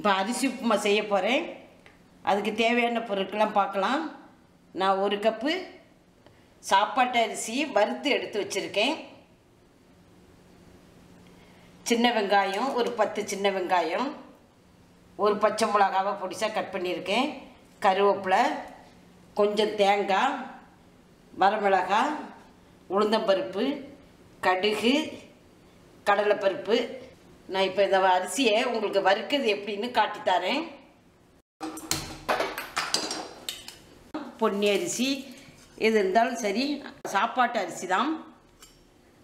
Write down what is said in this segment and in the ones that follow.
இப்போ அரிசி உப்புமா செய்ய போகிறேன் அதுக்கு தேவையான பொருட்கள்லாம் பார்க்கலாம். நான் ஒரு கப்பு சாப்பாட்டு அரிசி வறுத்து எடுத்து வச்சுருக்கேன். சின்ன வெங்காயம் ஒரு பத்து சின்ன வெங்காயம் ஒரு பச்சை மிளகாவை பொடிசாக கட் பண்ணியிருக்கேன். கருவேப்பிலை கொஞ்சம் தேங்காய் வரமிளகாய் உளுந்தம்பருப்பு கடுகு கடலைப்பருப்பு நான் இப்போ இந்த அரிசியை உங்களுக்கு வறுக்கிறது எப்படின்னு காட்டித்தரேன் பொன்னி அரிசி எது இருந்தாலும் சரி சாப்பாட்டு அரிசி தான்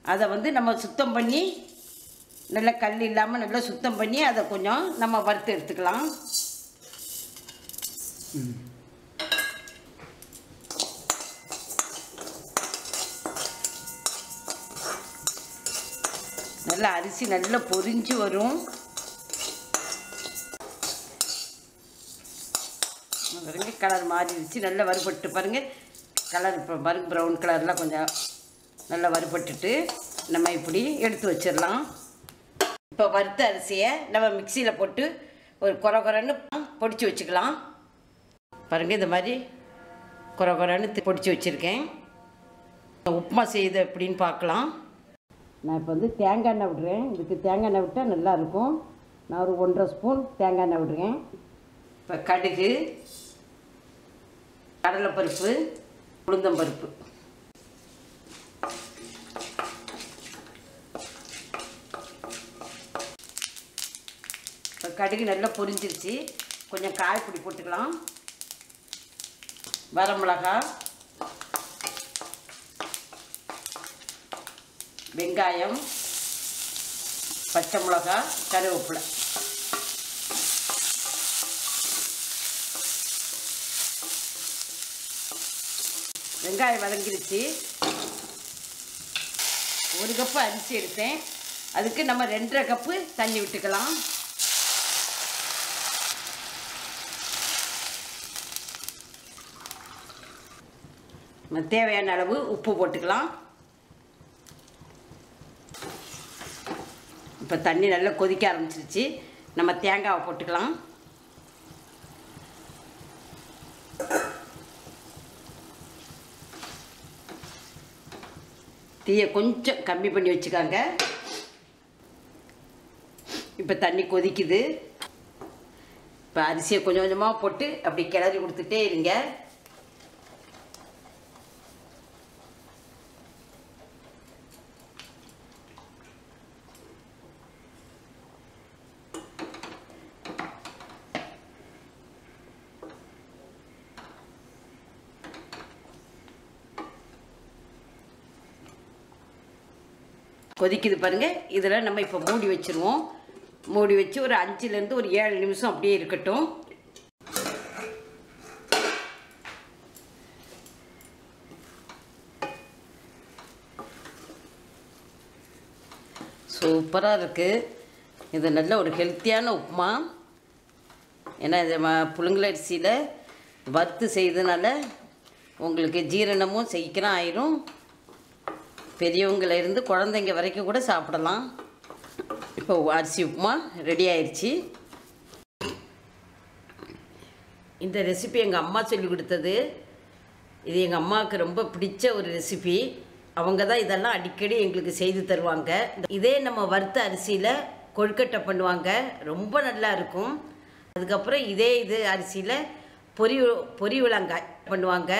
அதை வந்து நம்ம சுத்தம் பண்ணி நல்லா கல் இல்லாமல் நல்லா சுத்தம் பண்ணி அதை கொஞ்சம் நம்ம வறுத்து எடுத்துக்கலாம். ம். நல்லா அரிசி நல்லா பொரிஞ்சு வரும். பாருங்க கலர் மாறிடுச்சு. நல்லா வறுபட்டு பாருங்கள் கலர் இப்போ பாருங்க ப்ரௌன் கலர்லாம் கொஞ்சம் நல்லா வறுபட்டுட்டு நம்ம இப்படி எடுத்து வச்சிடலாம். இப்போ வறுத்த அரிசியை நம்ம மிக்சியில் போட்டு ஒரு குறை குறைன்னு பொடிச்சு வச்சுக்கலாம். பாருங்கள் இந்த மாதிரி குறை குறைன்னு பொடிச்சு வச்சுருக்கேன். உப்புமா செய்யுது எப்படின்னு பார்க்கலாம். நான் இப்போ வந்து தேங்காய் எண்ணெய் விடுறேன் இதுக்கு தேங்காய் எண்ணெய் விட்டால் நல்லாயிருக்கும். நான் ஒரு ஒன்றரை ஸ்பூன் தேங்காய் எண்ணெய் விடுறேன் இப்போ கடுகு கடலைப்பருப்பு உளுந்தம்பருப்பு. இப்போ கடுகு நல்லா பொரிஞ்சிருச்சு. கொஞ்சம் காய்ப்பொடி போட்டுக்கலாம். வரமிளகா வெங்காயம் பச்சை மிளகா கருவேப்பிலை. வெங்காயம் வதங்கிருச்சு. ஒரு கப்பு அரிசி எடுத்தேன். அதுக்கு நம்ம ரெண்டரை கப்பு தண்ணி விட்டுக்கலாம். நம்ம தேவையான அளவு உப்பு போட்டுக்கலாம். இப்போ தண்ணி நல்லா கொதிக்க ஆரம்பிச்சிருச்சு. நம்ம தேங்காவை போட்டுக்கலாம். தீயை கொஞ்சம் கம்மி பண்ணி வச்சுக்காங்க. இப்போ தண்ணி கொதிக்குது. இப்போ அரிசியை கொஞ்சம் கொஞ்சமாக போட்டு அப்படி கிளறி கொடுத்துட்டே இருங்க. கொதிக்குது பாருங்கள் இதில் நம்ம இப்போ மூடி வச்சுருவோம். மூடி வச்சு ஒரு அஞ்சுலேருந்து ஒரு ஏழு நிமிஷம் அப்படியே இருக்கட்டும். சூப்பராக இருக்குது இது நல்ல ஒரு ஹெல்த்தியான உப்புமா. ஏன்னா இது ம- வறுத்து செய்ததுனால உங்களுக்கு ஜீரணமும் சீக்கிரம் ஆயிரும். பெரியவங்கள இருந்து குழந்தைங்க வரைக்கும் கூட சாப்பிடலாம். இப்போ அரிசி உப்புமா ரெடி ஆயிடுச்சு இந்த ரெசிபி எங்கள் அம்மா சொல்லி கொடுத்தது. இது எங்கள் அம்மாவுக்கு ரொம்ப பிடிச்ச ஒரு ரெசிபி அவங்க தான் இதெல்லாம் அடிக்கடி எங்களுக்கு செய்து தருவாங்க. இதே நம்ம வறுத்த அரிசியில் கொழுக்கட்டை பண்ணுவாங்க. ரொம்ப நல்லா இருக்கும். அதுக்கப்புறம் இதே இது அரிசியில் பொரி பொரி விளங்காய் பண்ணுவாங்க.